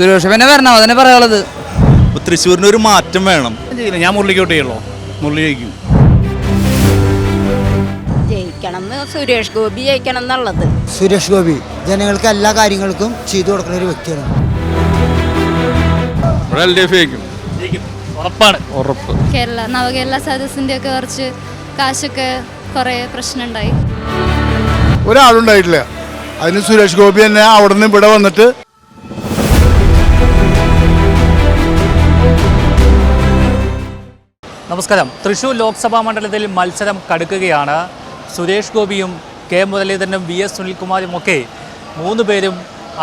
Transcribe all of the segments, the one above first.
സുരേഷ് പിന്നെ വരണം അതന്നെ പറയാനുള്ളത്. തൃശ്ശൂരിന് ഒരു മാറ്റം വേണം. ഞാൻ മുരളിക്കോട്ട് ചെയ്യുള്ളൂ. മുരളി ജയിക്കും. ജയിക്കണം എന്ന് സുരേഷ് ഗോപി ജയിക്കണം എന്നുള്ളത് സുരേഷ് ഗോപി ജനങ്ങൾക്ക് എല്ലാ കാര്യങ്ങൾക്കും ചെയ്തു കൊടുക്കുന്ന ഒരു വ്യക്തിയാണ്. ഇവിടെ എൽ ഡി എഫ് ജയിക്കും. ജയിക്കും. ഉറപ്പാണ്. ഉറപ്പ്. കേരള നവകേരള സദസ്സിന്റെ ഒക്കെ കുറച്ച് കാശൊക്കെ കുറെ പ്രശ്നമുണ്ടായി. ഒരാളുണ്ടായിട്ടില്ല. അതിന് സുരേഷ് ഗോപി തന്നെ അവിടെ നിന്ന് ഇവിടെ വന്നിട്ട് നമസ്കാരം. തൃശൂർ ലോക്സഭാ മണ്ഡലത്തിൽ മത്സരം കടുക്കുകയാണ്. സുരേഷ് ഗോപിയും കെ മുരളീധരനും വി എസ് സുനിൽകുമാരും ഒക്കെ മൂന്ന് പേരും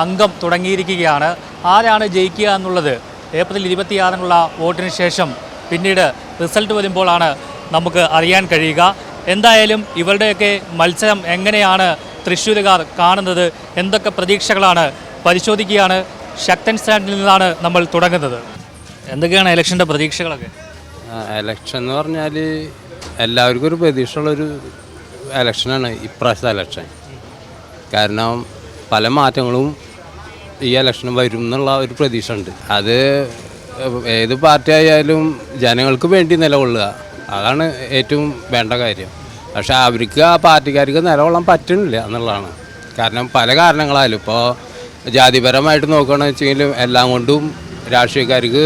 അംഗം തുടങ്ങിയിരിക്കുകയാണ്. ആരാണ് ജയിക്കുക എന്നുള്ളത് ഏപ്രിൽ ഇരുപത്തിയാറിനുള്ള വോട്ടിന് ശേഷം പിന്നീട് റിസൾട്ട് വരുമ്പോഴാണ് നമുക്ക് അറിയാൻ കഴിയുക. എന്തായാലും ഇവരുടെയൊക്കെ മത്സരം എങ്ങനെയാണ് തൃശ്ശൂരുകാർ കാണുന്നത്? എന്തൊക്കെ പ്രതീക്ഷകളാണ് പരിശോധിക്കുകയാണ്? ശക്തൻ സ്റ്റാൻഡിൽ നിന്നാണ് നമ്മൾ തുടങ്ങുന്നത്. എന്തൊക്കെയാണ് ഇലക്ഷന്റെ പ്രതീക്ഷകളൊക്കെ? എലക്ഷൻ എന്ന് പറഞ്ഞാൽ എല്ലാവർക്കും ഒരു പ്രതീക്ഷയുള്ളൊരു എലക്ഷനാണ് ഇപ്രാവശ്യത്തെ എലക്ഷൻ കാരണം പല മാറ്റങ്ങളും ഈ എലക്ഷൻ വരും എന്നുള്ള ഒരു പ്രതീക്ഷ ഉണ്ട്. അത് ഏത് പാർട്ടി ആയാലും ജനങ്ങൾക്ക് വേണ്ടി നിലകൊള്ളുക. അതാണ് ഏറ്റവും വേണ്ട കാര്യം. പക്ഷെ അവർക്ക് ആ പാർട്ടിക്കാർക്ക് നിലകൊള്ളാൻ പറ്റുന്നില്ല എന്നുള്ളതാണ്. കാരണം പല കാരണങ്ങളായാലും ഇപ്പോൾ ജാതിപരമായിട്ട് നോക്കുകയാണെന്ന് വെച്ചെങ്കിലും എല്ലാം കൊണ്ടും രാഷ്ട്രീയക്കാർക്ക്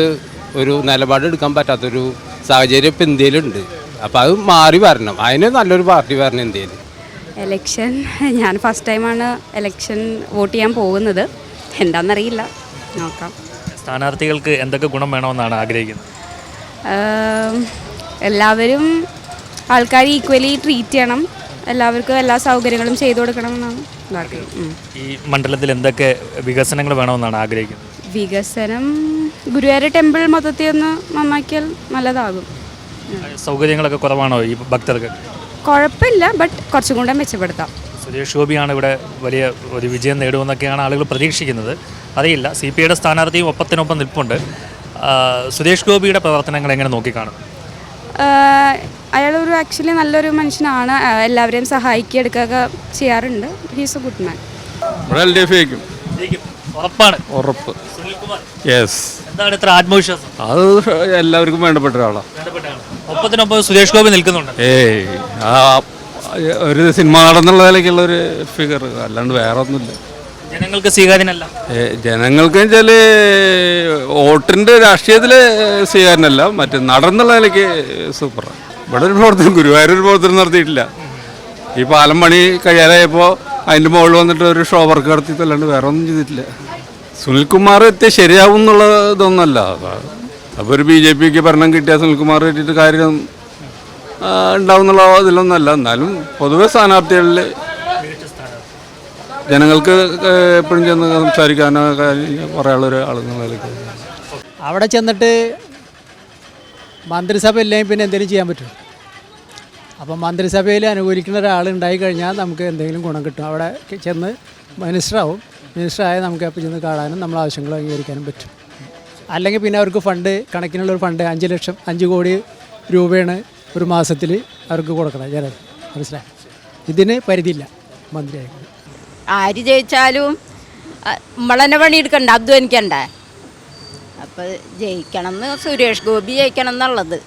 ഒരു നിലപാട് എടുക്കാൻ പറ്റാത്തൊരു സാഹചര്യം ഇപ്പം ഇന്ത്യയിലുണ്ട്. അപ്പോൾ അത് മാറി വരണം. അതിന് നല്ലൊരു പാർട്ടി വരണം ഇന്ത്യയിൽ എലക്ഷൻ ഞാൻ ഫസ്റ്റ് ടൈമാണ് എലക്ഷൻ വോട്ട് ചെയ്യാൻ പോകുന്നത്. എന്താണെന്നറിയില്ല നോക്കാം. സ്ഥാനാർത്ഥികൾക്ക് എന്തൊക്കെ ഗുണം വേണമെന്നാണ് ആഗ്രഹിക്കുന്നത്? എല്ലാവരും ആൾക്കാർ ഈക്വലി ട്രീറ്റ് ചെയ്യണം. എല്ലാവർക്കും എല്ലാ സൗകര്യങ്ങളും ചെയ്തു കൊടുക്കണം എന്നാണ്. ഈ മണ്ഡലത്തിൽ എന്തൊക്കെ വികസനങ്ങൾ വേണമെന്നാണ് ആഗ്രഹിക്കുന്നത്? വികസനം ഗുരുവായൂർ ടെമ്പിൾ മൊത്തത്തിൽ ഒന്ന് നന്നാക്കിയാൽ നല്ലതാകും. സൗകര്യങ്ങളൊക്കെ കുറവാണോ ഈ ഭക്തർക്ക്? കുഴപ്പമില്ല ബട്ട് കുറച്ചും കൂടെ മെച്ചപ്പെടുത്താം. സുരേഷ് ഗോപിയാണ് ഇവിടെ വലിയ ഒരു വിജയം നേടുമെന്നൊക്കെയാണ് ആളുകൾ പ്രതീക്ഷിക്കുന്നത്. അറിയില്ല സി പി ഐയുടെ സ്ഥാനാർത്ഥിയും ഒപ്പത്തിനൊപ്പം നിൽപ്പുണ്ട്. സുരേഷ് ഗോപിയുടെ പ്രവർത്തനങ്ങൾ എങ്ങനെ നോക്കിക്കാണും? അയാളൊരു ഒരു ആക്ച്വലി നല്ലൊരു മനുഷ്യനാണ്. എല്ലാവരെയും സഹായിക്കുക എടുക്കുകയൊക്കെ ചെയ്യാറുണ്ട്. ഹീസ് എ ഗുഡ് മാൻ ഉറപ്പാണ്. ഉറപ്പ്. സുനിൽകുമാർ. യെസ് എന്താണ് ഇത്ര ആത്മവിശ്വാസം? അത് എല്ലാവർക്കും വേണ്ടപ്പെട്ട ഒരാളാണ് ഒപ്പത്തിനൊപ്പം സുരേഷ് ഗോപി നിൽക്കുന്നുണ്ട്. ഏയ് ആ ഒരു സിനിമ നടന്നുള്ള നിലയ്ക്കുള്ള ഒരു ഫിഗർ അല്ലാണ്ട് വേറെ ഒന്നുമില്ല ജനങ്ങൾക്ക് സ്വീകാര്യനല്ല. ഏ, ജനങ്ങൾക്ക് വെച്ചാൽ വോട്ടിന്റെ രാഷ്ട്രീയത്തിൽ സ്വീകാരനല്ല മറ്റേ നടന്നുള്ള നിലയ്ക്ക് സൂപ്പറാണ് ഇവിടെ ഒരു പ്രവർത്തനം ഗുരുവായൂർ ഒരു പ്രവർത്തനം നടത്തിയിട്ടില്ല. ഈ പാലം പണി കഴിയാറായപ്പോൾ അതിന്റെ മുകളിൽ വന്നിട്ട് ഒരു ഷോ വർക്ക് നടത്തിയിട്ടല്ലാണ്ട് വേറെ ഒന്നും ചെയ്തിട്ടില്ല. സുനിൽകുമാർ എത്തിയ ശരിയാവും എന്നുള്ള ഇതൊന്നുമല്ല അപ്പോൾ ഒരു ബി ജെ പിക്ക് ഭരണം കിട്ടിയ സുനിൽകുമാർ കിട്ടിയിട്ട് കാര്യം ഉണ്ടാവും എന്നുള്ള ഇതിലൊന്നുമല്ല എന്നാലും പൊതുവെ സ്ഥാനാർത്ഥികളിൽ ജനങ്ങൾക്ക് എപ്പോഴും ചെന്ന് സംസാരിക്കാനോ കാര്യം പറയാനുള്ള ഒരു ആളെന്നുള്ള നിലയ്ക്ക്. അവിടെ ചെന്നിട്ട് മന്ത്രിസഭ ഇല്ലെങ്കിൽ പിന്നെ എന്തെങ്കിലും ചെയ്യാൻ പറ്റും അപ്പം മന്ത്രിസഭയിൽ അനുകൂലിക്കുന്ന ഒരാൾ ഉണ്ടായി കഴിഞ്ഞാൽ നമുക്ക് എന്തെങ്കിലും ഗുണം കിട്ടും. അവിടെ ചെന്ന് മിനിസ്റ്ററാവും. മിനിസ്റ്ററായാൽ നമുക്ക് അപ്പോൾ ചെന്ന് കാണാനും നമ്മൾ ആവശ്യങ്ങൾ അംഗീകരിക്കാനും പറ്റും. അല്ലെങ്കിൽ പിന്നെ അവർക്ക് ഫണ്ട് കണക്കിനുള്ള ഒരു ഫണ്ട് അഞ്ച് ലക്ഷം അഞ്ച് കോടി രൂപയാണ് ഒരു മാസത്തിൽ അവർക്ക് കൊടുക്കണം. ജനം മനസ്സിലായി? ഇതിന് പരിധിയില്ല മന്ത്രിയായി. ആര് ജയിച്ചാലും നമ്മളെന്നെ പണിയെടുക്കണ്ട അധ്വാനിക്കണ്ടേ അപ്പൊ ജയിക്കണം എന്ന് സുരേഷ് ഗോപി ജയിക്കണം എന്നുള്ളത്.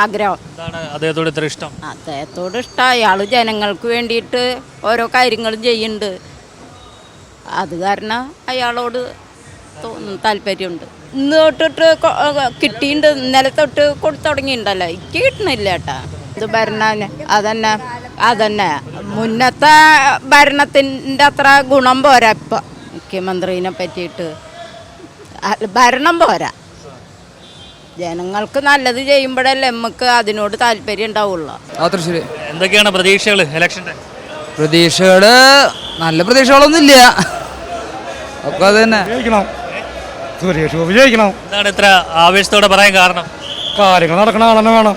ആഗ്രഹം. അദ്ദേഹത്തോട് ഇത്ര ഇഷ്ടം? അദ്ദേഹത്തോട് ഇഷ്ടം. അയാൾ ജനങ്ങൾക്ക് വേണ്ടിയിട്ട് ഓരോ കാര്യങ്ങളും ചെയ്യുന്നുണ്ട്. അത് കാരണം അയാളോട് താല്പര്യമുണ്ട്. ഇന്ന് തൊട്ടിട്ട് കിട്ടിയിട്ടുണ്ട് ഇന്നലെ തൊട്ട് കൊടുത്തു തുടങ്ങിയിട്ടുണ്ടല്ലോ എനിക്ക് കിട്ടണില്ല കേട്ടാ. ഇത് ഭരണ അതന്നെ അതന്നെ. മുന്നത്തെ ഭരണത്തിന്റെ അത്ര ഗുണം പോരാ ഇപ്പം. മുഖ്യമന്ത്രിനെ പറ്റിയിട്ട്. ഭരണം പോരാ. ജനങ്ങൾക്ക് നല്ലത് ചെയ്യുമ്പോഴല്ലേ നമുക്ക് അതിനോട് താല്പര്യം ഉണ്ടാവുള്ളൂ. എന്തൊക്കെയാണ് പ്രതീക്ഷകൾ ഇലക്ഷന്റെ പ്രതീക്ഷകൾ നല്ല പ്രതീക്ഷകളൊന്നും ഇല്ല. ഒക്കെ അത് തന്നെ വിജയിക്കണം. സുരേഷ് ഗോപി ജയിക്കണം എന്താണ് ഇത്ര ആവേശത്തോടെ പറയാൻ കാരണം? കാര്യങ്ങൾ നടക്കണ ആളെന്നെ വേണം.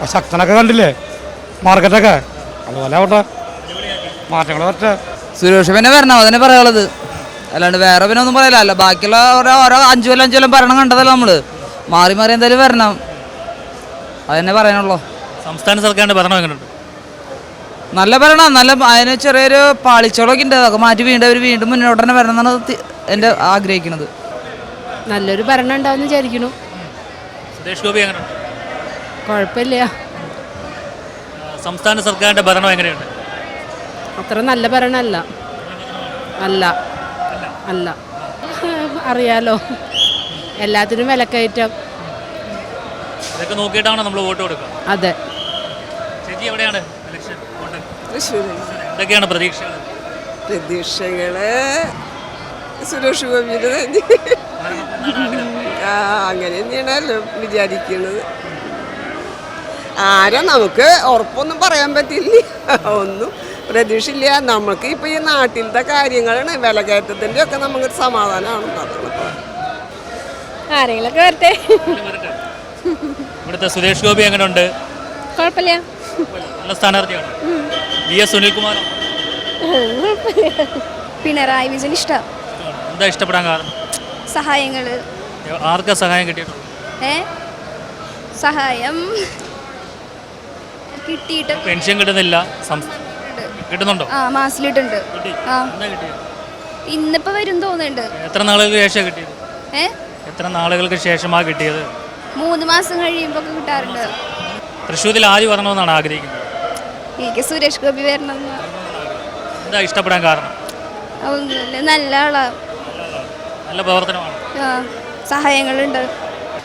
ആ ശക്തനൊക്കെ കണ്ടില്ലേ? മാർക്കറ്റൊക്കെ. അതുപോലെ ആവട്ടെ. മാറ്റങ്ങൾ പറ്റേ സുരേഷ് പിന്നെ വരണം അതന്നെ പറയാനുള്ളത്. അല്ലാണ്ട് വേറെ പിന്നെ ഒന്നും പറയില്ല. അല്ല ബാക്കിയുള്ള ഓരോ ഓരോ അഞ്ചു കൊല്ലം അഞ്ചു കൊല്ലം ഭരണം കണ്ടതല്ല നമ്മൾ. മാറി മാറി എന്തായാലും വരണം. അതന്നെ പറയാനുള്ളൂ. സംസ്ഥാന സർക്കാരിന്റെ ഭരണം എങ്ങനെയുണ്ട്? നല്ല ഭരണം നല്ല അതിന് ചെറിയൊരു പാളിച്ചോളൊക്കെ ഉണ്ട്. അതൊക്കെ മാറ്റി വീണ്ടും അവർ വീണ്ടും മുന്നോട്ട് തന്നെ വരണം എന്നാണ് എന്റെ ആഗ്രഹിക്കുന്നത് നല്ലൊരു ഭരണം ഉണ്ടാവും വിചാരിക്കുന്നു. സുരേഷ് ഗോപി കുഴപ്പമില്ല. സംസ്ഥാന സർക്കാരിന്റെ ഭരണം എങ്ങനെയുണ്ട്? അത്ര നല്ല ഭരണമല്ല. അല്ല. അല്ല. അറിയാലോ. എല്ലാത്തിനും വിലക്കയറ്റം. ഇതൊക്കെ നോക്കിയിട്ടാണ് നമ്മൾ വോട്ട് കൊടുക്കുക? അതെ. ചേച്ചി എവിടെയാണ്? വോട്ട് പ്രതീക്ഷകൾ? പ്രതീക്ഷകൾ സുരേഷ് ഗോപിയുടെ തന്നെ. ആ അങ്ങനെ തന്നെയാണല്ലോ വിചാരിക്കുന്നത്. ആരാ നമുക്ക് ഉറപ്പൊന്നും പറയാൻ പറ്റില്ല. ഒന്നും പ്രതീക്ഷയില്ല. നമുക്ക് ഇപ്പൊ ഈ നാട്ടിലത്തെ കാര്യങ്ങളാണ്. വിലകയറ്റത്തിന്റെ ഒക്കെ നമുക്ക് സമാധാനമാണ്. ആരെങ്കിലൊക്കെ വരട്ടെ. ഇവിടുത്തെ സുരേഷ് ഗോപി എങ്ങനെയുണ്ട് കുഴപ്പമില്ല. നല്ല സ്ഥാനാർത്ഥിയാണ്? V S Sunilkumar. Pinarayi Vijayan ഇഷ്ടം. എന്താ ഇഷ്ടപ്പെടാൻ കാരണം? സഹായങ്ങൾ. ആർക്കാ സഹായം കിട്ടിയിട്ടുള്ളത്? ഏ? സഹായം കിട്ടിയിട്ട് പെൻഷൻ കിട്ടുന്നില്ല. കിട്ടുന്നുണ്ടോ? ആ മാസത്തിലിട്ടുണ്ട്. കിട്ടി. ആ. ഇന്നിപ്പോൾ വരും തോന്നുന്നുണ്ട്. എത്ര നാളുകൾക്ക് ശേഷം കിട്ടിയത്? ഏ? എത്ര നാളുകൾക്ക് ശേഷമാണ് കിട്ടിയത്? മൂന്ന് മാസം കഴിയുമ്പോൾ കിട്ടാറുണ്ട്. തൃശ്ശൂരിൽ ആര് വരണമെന്നാണ് ആഗ്രഹിക്കുന്നത്. എനിക്ക് സുരേഷ് ഗോപി വരണം എന്താ ഇഷ്ടപ്പെടാൻ കാരണം? ഒന്നുമില്ല നല്ല ആളാ. നല്ല പ്രവർത്തനമാണ്. ആ, സഹായങ്ങളുണ്ട്.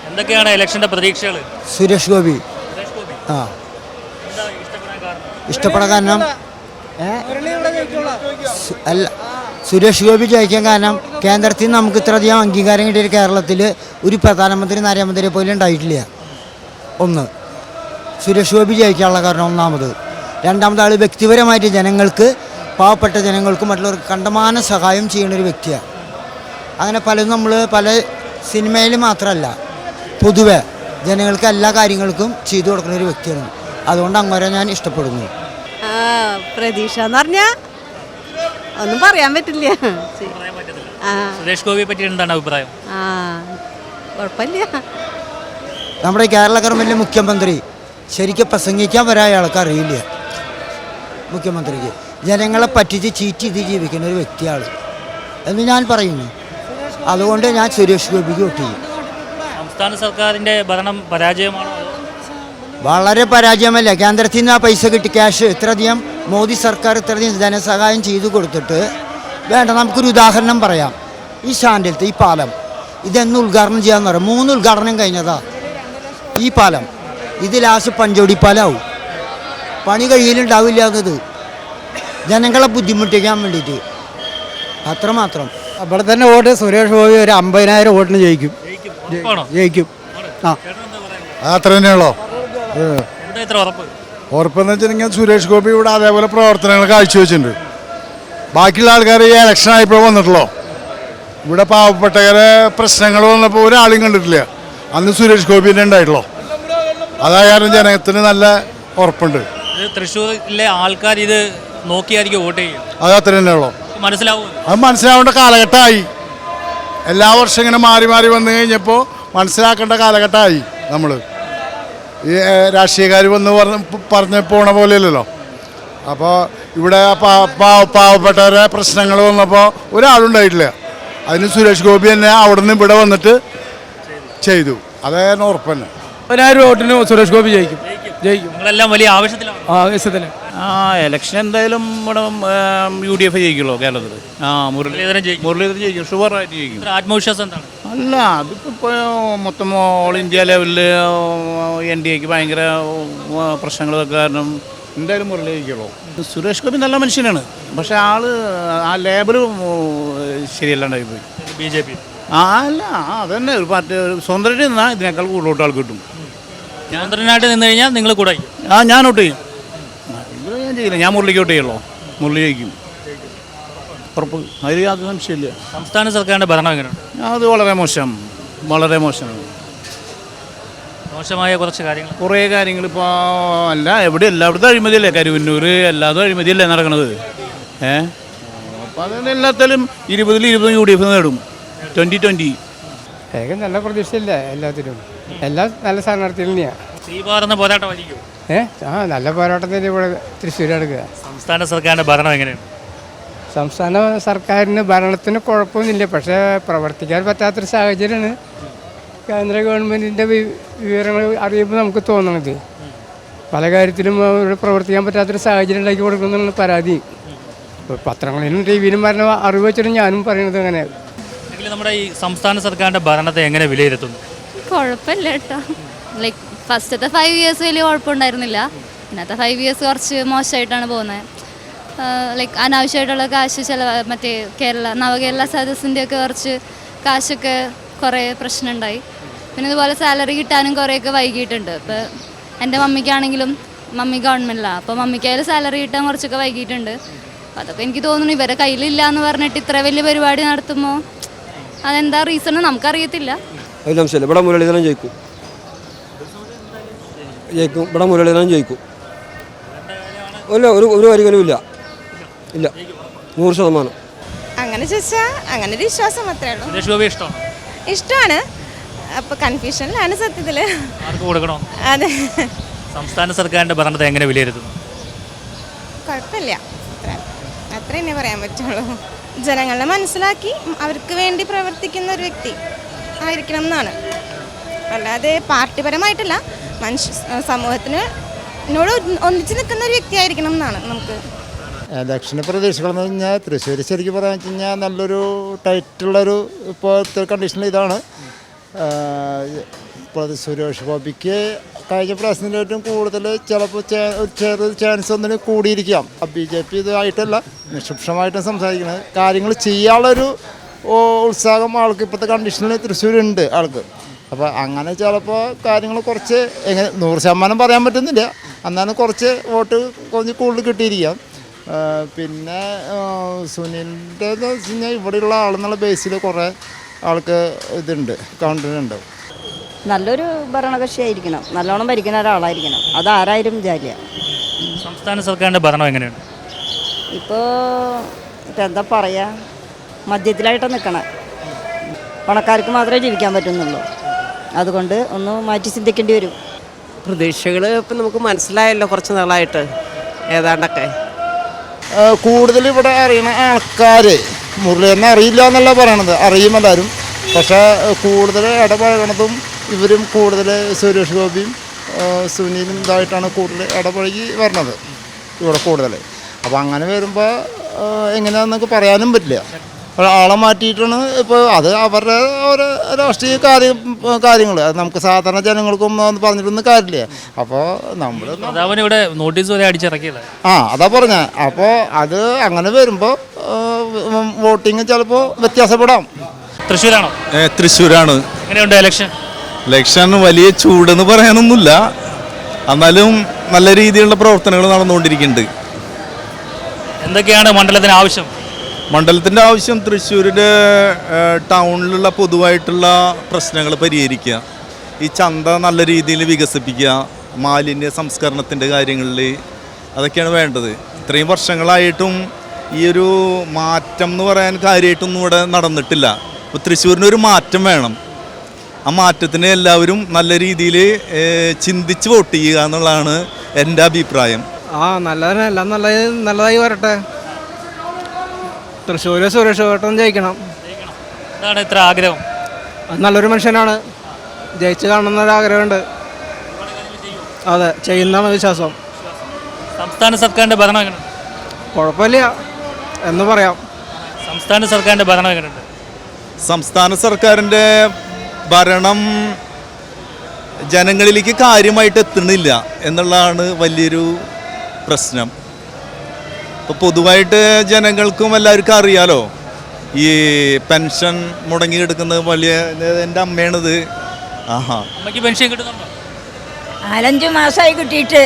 എന്തൊക്കെയാണ് ഇലക്ഷന്റെ പ്രതീക്ഷകൾ സുരേഷ് ഗോപി. സുരേഷ് ഗോപി. ആ. എന്താ ഇഷ്ടപ്പെടാൻ കാരണം? ഇഷ്ടപ്പെടാൻ കാരണം ഏ? സു- അല്ല സുരേഷ് ഗോപി ജയിക്കാൻ കാരണം കേന്ദ്രത്തിൽ നിന്ന് നമുക്ക് ഇത്രയധികം അംഗീകാരം കിട്ടിയ കേരളത്തിൽ ഒരു പ്രധാനമന്ത്രി നരേന്ദ്രമോദിയെ പോലും ഉണ്ടായിട്ടില്ല. ഒന്ന് സുരേഷ് ഗോപി ജയിക്കാനുള്ള കാരണം ഒന്നാമത്. രണ്ടാമത് ആൾ വ്യക്തിപരമായിട്ട് ജനങ്ങൾക്ക് പാവപ്പെട്ട ജനങ്ങൾക്കും മറ്റുള്ളവർക്ക് കണ്ടമാന സഹായം ചെയ്യുന്ന ഒരു വ്യക്തിയാണ്. അങ്ങനെ പലതും നമ്മൾ പല സിനിമയിൽ മാത്രമല്ല പൊതുവെ ജനങ്ങൾക്ക് എല്ലാ കാര്യങ്ങൾക്കും ചെയ്തു കൊടുക്കുന്ന ഒരു വ്യക്തിയാണ്. അതുകൊണ്ട് അങ്ങനെ ഞാൻ ഇഷ്ടപ്പെടുന്നു. ആ പ്രതീക്ഷ എന്ന് പറഞ്ഞാ? ഒന്നും പറയാൻ പറ്റില്ല. സുരേഷ് ഗോപിയെ പറ്റി എന്താണ് അഭിപ്രായം? കുഴപ്പമില്ല. നമ്മുടെ കേരള ഗവൺമെന്റിലെ മുഖ്യമന്ത്രി ശരിക്കും പ്രസംഗിക്കാൻ വരാൻ അയാൾക്ക് അറിയില്ല. മുഖ്യമന്ത്രിക്ക്. ജനങ്ങളെ പറ്റിച്ച് ചീറ്റ് ചെയ്ത് ജീവിക്കുന്ന ഒരു വ്യക്തിയാണ്. എന്ന് ഞാൻ പറയുന്നു. അതുകൊണ്ട് ഞാൻ സുരേഷ് ഗോപിക്ക് വോട്ട് ചെയ്യും. സംസ്ഥാന സർക്കാരിന്റെ ഭരണം പരാജയമാണ്? വളരെ പരാജയമല്ല. കേന്ദ്രത്തിൽ നിന്ന് ആ പൈസ കിട്ടി. ക്യാഷ് ഇത്രയധികം മോദി സർക്കാർ ഇത്രയധികം ധനസഹായം ചെയ്തു കൊടുത്തിട്ട് വേണ്ട നമുക്കൊരു ഉദാഹരണം പറയാം. ഈ ശാന്തിലത്തെ ഈ പാലം ഇതെന്ന് ഉദ്ഘാടനം ചെയ്യാന്ന് പറയാം. മൂന്ന് ഉദ്ഘാടനം കഴിഞ്ഞതാ. ഈ പാലം ഇത് ലാസ്റ്റ് പഞ്ചോടി പാലാവും. പണി കഴിയലുണ്ടാവില്ല എന്നത് ജനങ്ങളെ ബുദ്ധിമുട്ടിക്കാൻ വേണ്ടിയിട്ട്. അത്രമാത്രം. അവിടെ തന്നെ വോട്ട് സുരേഷ് ഗോപി ഒരു അമ്പതിനായിരം വോട്ടിന് ജയിക്കും. ജയിക്കും. ആ? അത്ര തന്നെയുള്ളോ ഇത്ര ഉറപ്പ്? ഉറപ്പെന്ന് വെച്ചിട്ടുണ്ടെങ്കിൽ സുരേഷ് ഗോപി ഇവിടെ അതേപോലെ പ്രവർത്തനങ്ങൾ കാഴ്ചവെച്ചിട്ടുണ്ട്. ബാക്കിയുള്ള ആൾക്കാർ ഈ ഇലക്ഷൻ ആയപ്പോൾ വന്നിട്ടുള്ളോ? ഇവിടെ പാവപ്പെട്ടവരെ പ്രശ്നങ്ങൾ വന്നപ്പോൾ ഒരാളും കണ്ടിട്ടില്ല. അന്ന് സുരേഷ് ഗോപിന്റെ ഉണ്ടായിട്ടുള്ളോ? അതായാലും കാരണം ജനത്തിന് നല്ല ഉറപ്പുണ്ട്. ഇത് തൃശ്ശൂരിലെ ആൾക്കാർ ഇത് നോക്കിയായിരിക്കും വോട്ട് ചെയ്യുക അത് അത്ര തന്നെയുള്ളൂ മനസ്സിലാവും. അത് മനസ്സിലാവേണ്ട കാലഘട്ടമായി. എല്ലാ വർഷം ഇങ്ങനെ മാറി മാറി വന്നു കഴിഞ്ഞപ്പോൾ മനസ്സിലാക്കേണ്ട കാലഘട്ടമായി നമ്മൾ ഈ രാഷ്ട്രീയക്കാർ വന്ന് പറഞ്ഞ് പറഞ്ഞ് പോണ പോലെയല്ലല്ലോ. അപ്പോൾ ഇവിടെ പാവപ്പെട്ടവരെ പ്രശ്നങ്ങൾ വന്നപ്പോൾ ഒരാളുണ്ടായിട്ടില്ല. അതിന് സുരേഷ് ഗോപി തന്നെ അവിടെ നിന്ന് ഇവിടെ വന്നിട്ട് ചെയ്തു. അതായിരുന്നു ഉറപ്പ് തന്നെ പതിനായിരം വോട്ടിന് സുരേഷ് ഗോപി ജയിക്കും. ജയിക്കും. നിങ്ങളെല്ലാം വലിയ ആവശ്യത്തിലാണ് ആ ആവശ്യത്തിന് ആ എലക്ഷൻ എന്തായാലും ഇവിടെ യു ഡി എഫ് ജയിക്കുള്ളൂ കേരളത്തിൽ ആ മുരളീധരൻ ജയിക്കും. മുരളീധരൻ ജയിക്കും. ഷുവറായിട്ട് ജയിക്കും. ആത്മവിശ്വാസം എന്താണ്? അല്ല അതിപ്പോൾ ഇപ്പോൾ മൊത്തം ഓൾ ഇന്ത്യ ലെവലിൽ എൻ ഡി എക്ക് ഭയങ്കര പ്രശ്നങ്ങൾ പ്രശ്നങ്ങളൊക്കെ കാരണം എന്തായാലും മുരളി ജയിക്കുള്ളൂ സുരേഷ് ഗോപി നല്ല മനുഷ്യനാണ്. പക്ഷെ ആൾ ആ ലേബൽ ശരിയല്ലാണ്ടായി പോയി. B J P. ആ അല്ല അതന്നെ. ഒരു പാർട്ടി സ്വന്തമായിട്ട് നിന്നാൽ ഇതിനേക്കാൾ കൂടുതലോട്ട് ആൾ കിട്ടും. സ്വതന്ത്രനായിട്ട് നിന്ന് കഴിഞ്ഞാൽ നിങ്ങൾ കൂടെ ആ ഞാൻ വോട്ട് ചെയ്യും. ഞാൻ ചെയ്യില്ല. ഞാൻ മുരളിക്കോട്ട് ചെയ്യുള്ളൂ. മുരളി ജയിക്കും. ഉറപ്പ്. അതിൽ യാതൊരു സംശയമില്ല സംസ്ഥാന സർക്കാരിന്റെ ഭരണം എങ്ങനെയാണ് അത് വളരെ മോശം. വളരെ മോശമാണ്. മോശമായ കുറച്ച് കാര്യങ്ങൾ. കുറേ കാര്യങ്ങൾ ഇപ്പോൾ അല്ല എവിടെ എല്ലായിടത്തും അഴിമതിയല്ലേ? കരുവന്നൂർ എല്ലാതും അഴിമതിയല്ലേ നടക്കുന്നത് ഏ? അപ്പോൾ അത് എല്ലാത്തിലും ഇരുപതിൽ ഇരുപത് യു ഡി എഫ് നേടും. ട്വന്റി ട്വന്റി ഏകം നല്ല പ്രതീക്ഷയില്ല എല്ലാത്തിനും. എല്ലാം നല്ല സ്ഥാനാർത്ഥികൾ തന്നെയാണ് സീപാറുന്ന പോരാട്ടമായിരിക്കും ഏ? ആ നല്ല പോരാട്ടത്തിന്റെ തന്നെ ഇവിടെ തൃശ്ശൂർ എടുക്കുക. സംസ്ഥാന സർക്കാരിന്റെ ഭരണം എങ്ങനെയാണ്? സംസ്ഥാന സർക്കാരിന് ഭരണത്തിന് കുഴപ്പമൊന്നുമില്ല പക്ഷേ പ്രവർത്തിക്കാൻ പറ്റാത്തൊരു സാഹചര്യമാണ്. കേന്ദ്ര ഗവൺമെന്റിന്റെ വിവരങ്ങൾ അറിയുമ്പോൾ നമുക്ക് തോന്നണത്. പല കാര്യത്തിലും അവിടെ പ്രവർത്തിക്കാൻ പറ്റാത്തൊരു സാഹചര്യം ഉണ്ടാക്കി കൊടുക്കുന്നുള്ള പരാതി. പത്രങ്ങളിലും ടി വിയിലും പറഞ്ഞ അറിവ് വെച്ചിട്ട് ഞാനും പറയുന്നത് അങ്ങനെ. നമ്മുടെ ഈ സംസ്ഥാന സർക്കാരിന്റെ ഭരണത്തെ എങ്ങനെ വിലയിരുത്തുന്നു? കുഴപ്പമില്ല കേട്ടോ. ലൈക്ക് ഫസ്റ്റത്തെ ഫൈവ് ഇയേഴ്സ് വലിയ കുഴപ്പമുണ്ടായിരുന്നില്ല. ഇന്നത്തെ ഫൈവ് ഇയേഴ്സ് കുറച്ച് മോശമായിട്ടാണ് പോകുന്നത്. ലൈക്ക് അനാവശ്യമായിട്ടുള്ള കാശ് ചില മറ്റേ കേരള നവകേരള സദസ്സിന്റെയൊക്കെ കുറച്ച് കാശൊക്കെ കുറേ പ്രശ്നമുണ്ടായി. പിന്നെ ഇതുപോലെ സാലറി കിട്ടാനും കുറേയൊക്കെ വൈകിയിട്ടുണ്ട്. ഇപ്പോൾ എന്റെ മമ്മിക്കാണെങ്കിലും മമ്മി ഗവൺമെന്റിലാണ് അപ്പോൾ മമ്മിക്കായാലും സാലറി കിട്ടാൻ കുറച്ചൊക്കെ വൈകിയിട്ടുണ്ട്. അപ്പോൾ അതൊക്കെ എനിക്ക് തോന്നുന്നു ഇവരെ കയ്യിലില്ല എന്ന് പറഞ്ഞിട്ട് ഇത്ര വലിയ പരിപാടി നടത്തുമ്പോൾ അതെന്താ റീസൺ നമുക്കറിയത്തില്ല. ഇവിടെ ജയിക്കും. ഇവിടെ മുരളീധരൻ ജയിക്കും. ഇല്ല ഒരു ഒരു പരിഗണവും ഇല്ല. ഇല്ല. നൂറ് ശതമാനം. അങ്ങനെ ചോദിച്ചാൽ അങ്ങനെ ഒരു വിശ്വാസം മാത്രമേ ഉള്ളൂ. സുരേഷ് ഗോപി ഇഷ്ടമാണ്? ഇഷ്ടമാണ്. അപ്പോൾ കൺഫ്യൂഷനിലാണ് സത്യത്തിൽ. ആർക്ക് കൊടുക്കണോ? അതെ. സംസ്ഥാന സർക്കാരിന്റെ ഭരണത്തെ എങ്ങനെ വിലയിരുത്തുന്നു? കുഴപ്പമില്ല. അത്ര അത്ര തന്നെ പറയാൻ പറ്റുള്ളൂ. ജനങ്ങളെ മനസ്സിലാക്കി അവർക്ക് വേണ്ടി പ്രവർത്തിക്കുന്ന ഒരു വ്യക്തി ആയിരിക്കണം എന്നാണ്. അല്ലാതെ പാർട്ടിപരമായിട്ടല്ല. മനുഷ്യ സമൂഹത്തിന് എന്നോട് ഒന്നിച്ച് നിൽക്കുന്ന ഒരു വ്യക്തിയായിരിക്കണം എന്നാണ് നമുക്ക്. ദക്ഷിണ പ്രതീക്ഷകളെന്ന് കഴിഞ്ഞാൽ തൃശ്ശൂർ ശരിക്കും പറയാൻ വെച്ച് കഴിഞ്ഞാൽ നല്ലൊരു ടൈറ്റുള്ളൊരു ഇപ്പോഴത്തെ കണ്ടീഷനിൽ ഇതാണ്. ഇപ്പോൾ സുരേഷ് ഗോപിക്ക് കഴിഞ്ഞ പ്രാവശ്യത്തിന്റെ ഏറ്റവും കൂടുതൽ ചിലപ്പോൾ ചെറിയ ചാൻസ് ഒന്നിന് കൂടിയിരിക്കാം. ബി ജെ പി ഇതായിട്ടല്ല നിഷ്പക്ഷമായിട്ടും സംസാരിക്കുന്നത്. കാര്യങ്ങൾ ചെയ്യാനുള്ളൊരു ഉത്സാഹം ആൾക്ക് ഇപ്പോഴത്തെ കണ്ടീഷനിൽ തൃശ്ശൂരുണ്ട് ആൾക്ക്. അപ്പോൾ അങ്ങനെ ചിലപ്പോൾ കാര്യങ്ങൾ കുറച്ച് എങ്ങനെ നൂറ് ശതമാനം പറയാൻ പറ്റുന്നില്ല. എന്നാലും കുറച്ച് വോട്ട് കുറച്ച് കൂടുതൽ കിട്ടിയിരിക്കാം. പിന്നെ സുനിലിന്റെ എന്ന് വെച്ച് കഴിഞ്ഞാൽ ഇവിടെയുള്ള ആളെന്നുള്ള ബേസിൽ കുറേ ആൾക്ക് ഇതുണ്ട് കൗണ്ടറുണ്ട് നല്ലൊരു ഭരണകക്ഷിയായിരിക്കണം നല്ലോണം ഭരിക്കുന്ന ഒരാളായിരിക്കണം. അത് അതാരായാലും വിചാരിക്കുക സംസ്ഥാന സർക്കാരിന്റെ ഭരണം എങ്ങനെയാണ് ഇപ്പോൾ എന്താ പറയുക മദ്യത്തിലായിട്ട് നിൽക്കണം പണക്കാർക്ക് മാത്രമേ ജീവിക്കാൻ പറ്റുന്നുള്ളൂ. അതുകൊണ്ട് ഒന്ന് മാറ്റി ചിന്തിക്കേണ്ടി വരും. പ്രതീക്ഷകൾ ഇപ്പം നമുക്ക് മനസ്സിലായല്ലോ കുറച്ച് നാളായിട്ട് ഏതാണ്ടൊക്കെ. കൂടുതൽ ഇവിടെ അറിയുന്ന ആൾക്കാർ മുരളീധരനെ അറിയില്ല എന്നല്ല പറയണത്. അറിയും എല്ലാവരും. പക്ഷേ കൂടുതൽ ഇടപഴകണതും ഇവരും കൂടുതൽ സുരേഷ് ഗോപിയും സുനീലും സുനിലും ഇതായിട്ടാണ് കൂടുതൽ ഇടപഴകി വരണത്. ഇവിടെ കൂടുതൽ. അപ്പോൾ അങ്ങനെ വരുമ്പോൾ എങ്ങനെയാണെന്നൊക്കെ പറയാനും പറ്റില്ല. ആളെ മാറ്റിയിട്ടാണ് ഇപ്പോൾ അത് അവരുടെ ഒരു രാഷ്ട്രീയ കാര്യം കാര്യങ്ങൾ. അത് നമുക്ക് സാധാരണ ജനങ്ങൾക്കും ഒന്ന് പറഞ്ഞിട്ടൊന്നും കാര്യമില്ല. അപ്പോൾ നമ്മൾ ഇവിടെ നോട്ടീസ് വരെ അടിച്ചിറക്കിയല്ലേ ആ അതാ പറഞ്ഞ. അപ്പോൾ അത് അങ്ങനെ വരുമ്പോൾ വോട്ടിങ് ചിലപ്പോൾ വ്യത്യാസപ്പെടാം. തൃശ്ശൂരാണോ? തൃശ്ശൂരാണ്. എങ്ങനെയുണ്ട് ഇലക്ഷൻ ഇലക്ഷൻ വലിയ ചൂടെന്ന് പറയാനൊന്നുമില്ല. എന്നാലും നല്ല രീതിയിലുള്ള പ്രവർത്തനങ്ങൾ നടന്നുകൊണ്ടിരിക്കുന്നുണ്ട്. എന്തൊക്കെയാണ് മണ്ഡലത്തിന് ആവശ്യം? മണ്ഡലത്തിന്റെ ആവശ്യം തൃശ്ശൂരിന്റെ ടൗണിലുള്ള പൊതുവായിട്ടുള്ള പ്രശ്നങ്ങൾ പരിഹരിക്കുക. ഈ ചന്ത നല്ല രീതിയിൽ വികസിപ്പിക്കുക മാലിന്യ സംസ്കരണത്തിന്റെ കാര്യങ്ങളിൽ അതൊക്കെയാണ് വേണ്ടത്. ഇത്രയും വർഷങ്ങളായിട്ടും ഈ ഒരു മാറ്റം എന്ന് പറയാൻ കാര്യമായിട്ടൊന്നും ഇവിടെ നടന്നിട്ടില്ല. ഇപ്പോൾ തൃശ്ശൂരിനൊരു മാറ്റം വേണം. ആ മാറ്റത്തിന് എല്ലാവരും നല്ല രീതിയിൽ ചിന്തിച്ച് വോട്ട് ചെയ്യുക എന്നുള്ളതാണ് എന്റെ അഭിപ്രായം. ആ നല്ലതല്ല നല്ലത് നല്ല നല്ലതായി വരട്ടെ. തൃശ്ശൂർ സുരേഷ് ഏട്ടൻ ജയിക്കണം. എന്താണ് ഇത്ര ആഗ്രഹം? അത് നല്ലൊരു മനുഷ്യനാണ്. ജയിച്ച് കാണുന്ന ഒരു ആഗ്രഹമുണ്ട്. അതെ ചെയ്യുന്നതാണ് വിശ്വാസം. സംസ്ഥാന സർക്കാരിന്റെ ഭരണം എങ്ങനെയുണ്ട്? കുഴപ്പമില്ല. എന്ന് പറയാം. സംസ്ഥാന സർക്കാരിന്റെ ഭരണം എങ്ങനെയുണ്ട്? സംസ്ഥാന സർക്കാരിന്റെ ഭരണം ജനങ്ങളിലേക്ക് കാര്യമായിട്ട് എത്തുന്നില്ല എന്നുള്ളതാണ് വലിയൊരു പ്രശ്നം. ഇപ്പോൾ പൊതുവായിട്ട് ജനങ്ങൾക്കും എല്ലാവർക്കും അറിയാലോ ഈ പെൻഷൻ മുടങ്ങി കിടക്കുന്നത് വലിയ എന്റെ അമ്മയാണിത്. ആഹാ. അമ്മയ്ക്ക് പെൻഷൻ കിട്ടുന്നുണ്ടോ? നാലഞ്ച് മാസമായി കിട്ടിയിട്ട്.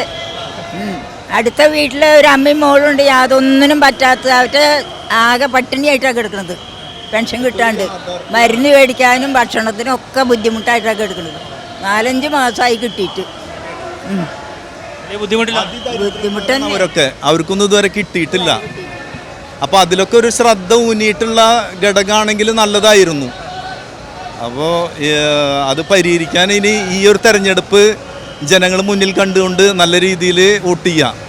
അടുത്ത വീട്ടിൽ ഒരു അമ്മയും മോളുണ്ട് യാതൊന്നിനും പറ്റാത്ത അവരുടെ ആകെ പട്ടിണിയായിട്ടാണ് കിടക്കുന്നത് പെൻഷൻ കിട്ടാണ്ട്. മരുന്ന് മേടിക്കാനും ഭക്ഷണത്തിനും ഒക്കെ ബുദ്ധിമുട്ടായിട്ടാണ് കിടക്കുന്നത് നാലഞ്ച് മാസമായി കിട്ടിയിട്ട്. ബുദ്ധിമുട്ടില്ല. അവരൊക്കെ അവർക്കൊന്നും ഇതുവരെ കിട്ടിയിട്ടില്ല. അപ്പോൾ അതിലൊക്കെ ഒരു ശ്രദ്ധ ഊന്നിയിട്ടുള്ള ഘടകമാണെങ്കിൽ നല്ലതായിരുന്നു. അപ്പോൾ അത് പരിഹരിക്കാൻ ഇനി ഈ ഒരു തെരഞ്ഞെടുപ്പ് ജനങ്ങൾ മുന്നിൽ കണ്ടുകൊണ്ട് നല്ല രീതിയിൽ വോട്ട് ചെയ്യുക